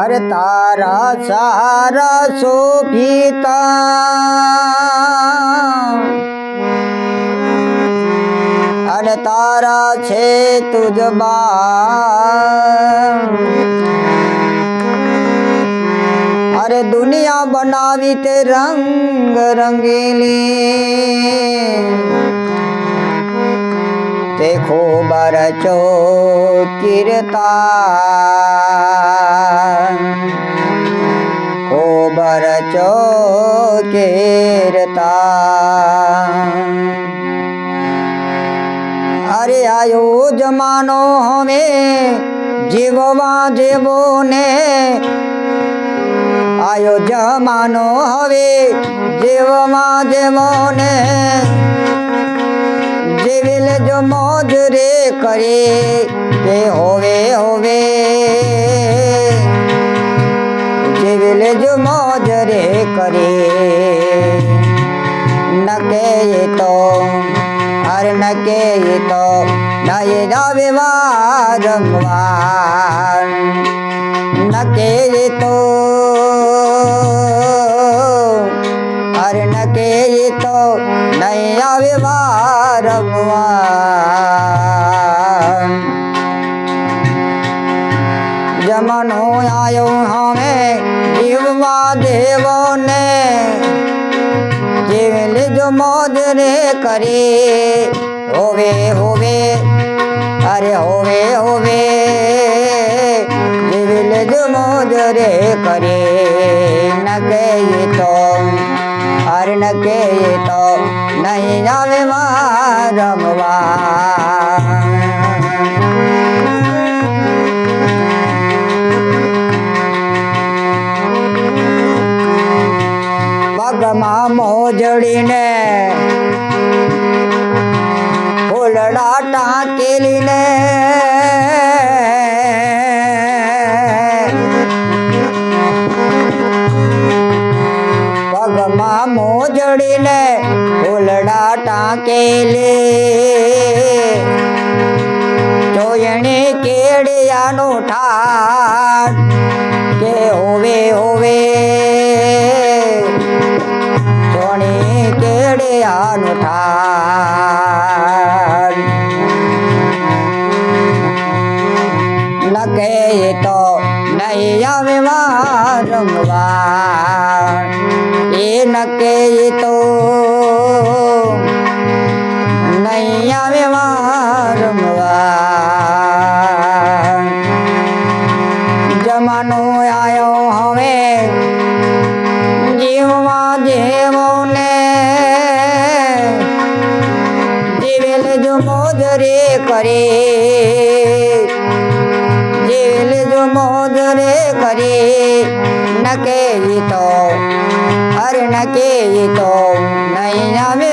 અરે તારા સહારા શોભિતા અને તારા છે તુજ અરે દુનિયા બનાવી તે રંગ રંગીલી. તે बरचो રચો ખૂબ રચો કીર્તા અરે આયો જમાનો હવે જીવવા જેવો ને આયો જમાનો હવે જીવવા જેવો ને જીવી લેજો મોજ રે કરે કે હોવે હોવે જીવી લેજો મોજ રે કરે. નકે તો હર નકે તો નય જાવે વારંવાર મોજ કરે. હોવે હોવે, અરે હોવે હોવે દિલ જ મોજ રે કરે. ન કહીએ તો, અરે ન કહીએ તો, નહીં આવે વારંવાર ફૂલડા જોયણે કેડિયાનું ઠાઠ કે હોવે હોવે. જોણી કેડે આનું ઠાર. નકે એ તો નહીં આવે રમવા એ નકે કરે નકે તો હર નકે તો નહીં આવે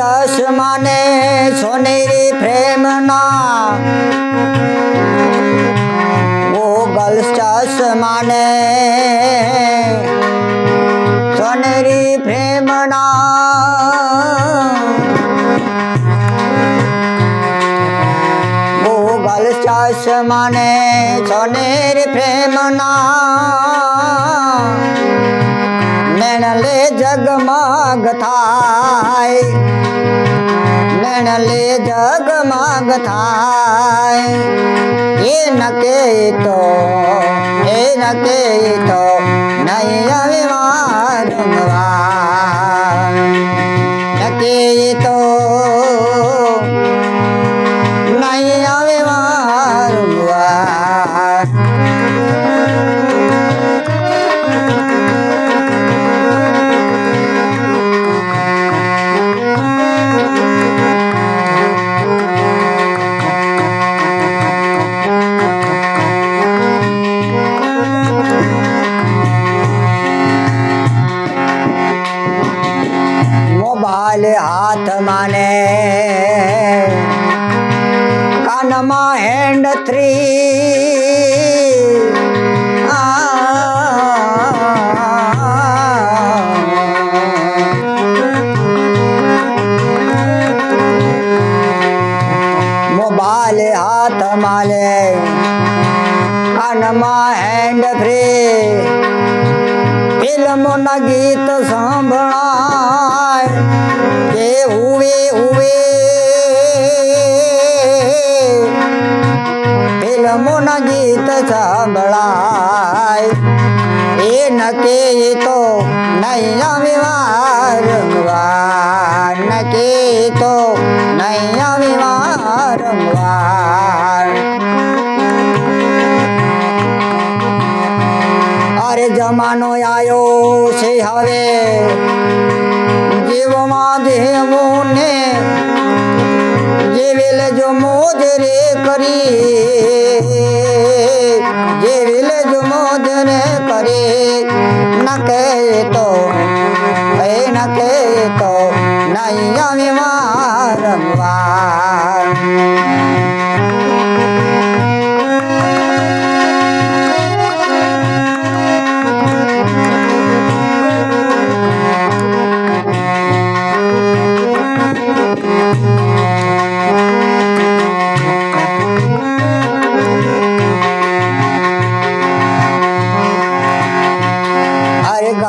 ચશ્માને સોનેરી પ્રેમના. ગોગલ્સ ચશ્માને સોનેરી પ્રેમના. ગોગલ ચશ્માને સોનેરી પ્રેમના. નૈણલે જગમગ થાય. નૈણલે જગમગ થાય. એ નકે તો એ નકે સ્ત્રી મોબાઈલ હાથ માલે કાનમાં હેન્ડ ફ્રી ફિલ્મોના ગીત સાંભળાય કે હુવે હુવે ફિલ્મોના ગીત સાંભળાય. એ નકે તો નૈયા વિવાર નકે એ તો નૈયા વિવાર અરે જમાનો આયો છે હવે. કરી. જેવી લેજો મોજ રે કરી. ન કહે તો એ ન કહે તો નહીં આવી વારંવાર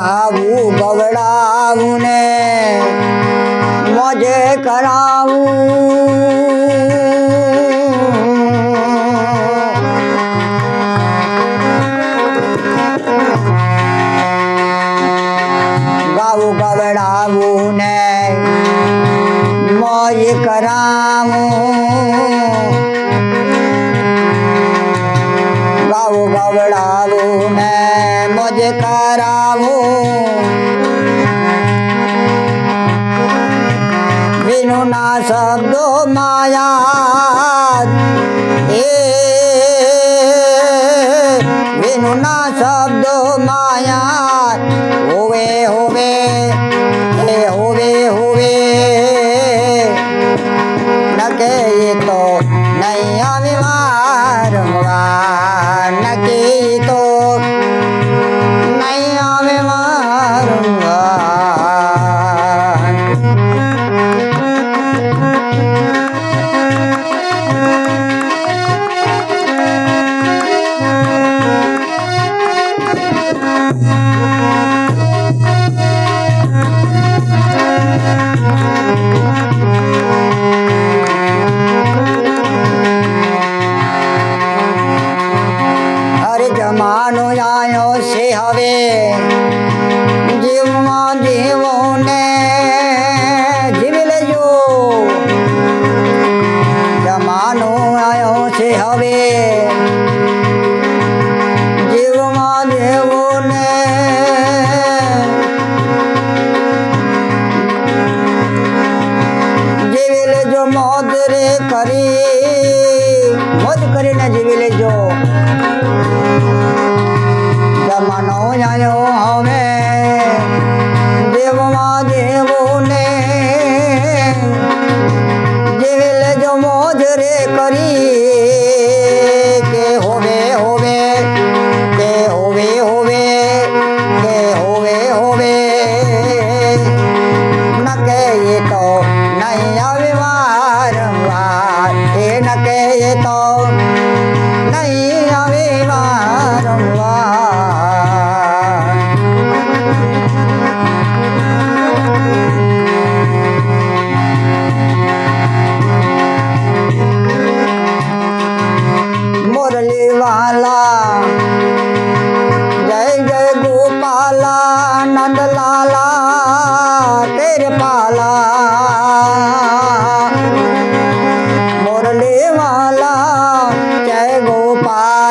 અરે ગાવું ગવડાવું ને મોજે કરાવું. ગાવું ગવડાવું ને મોજ કરાવું. ગાવું ગવડાવું ને મોજ કરાવું. সাদ মায়া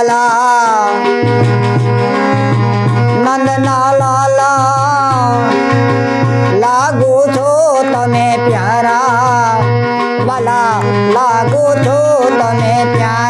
ગોપાલા નંદના લાલા લાગુ છો તમે પ્યારા વાલા લાગો છો તમે પ્યારા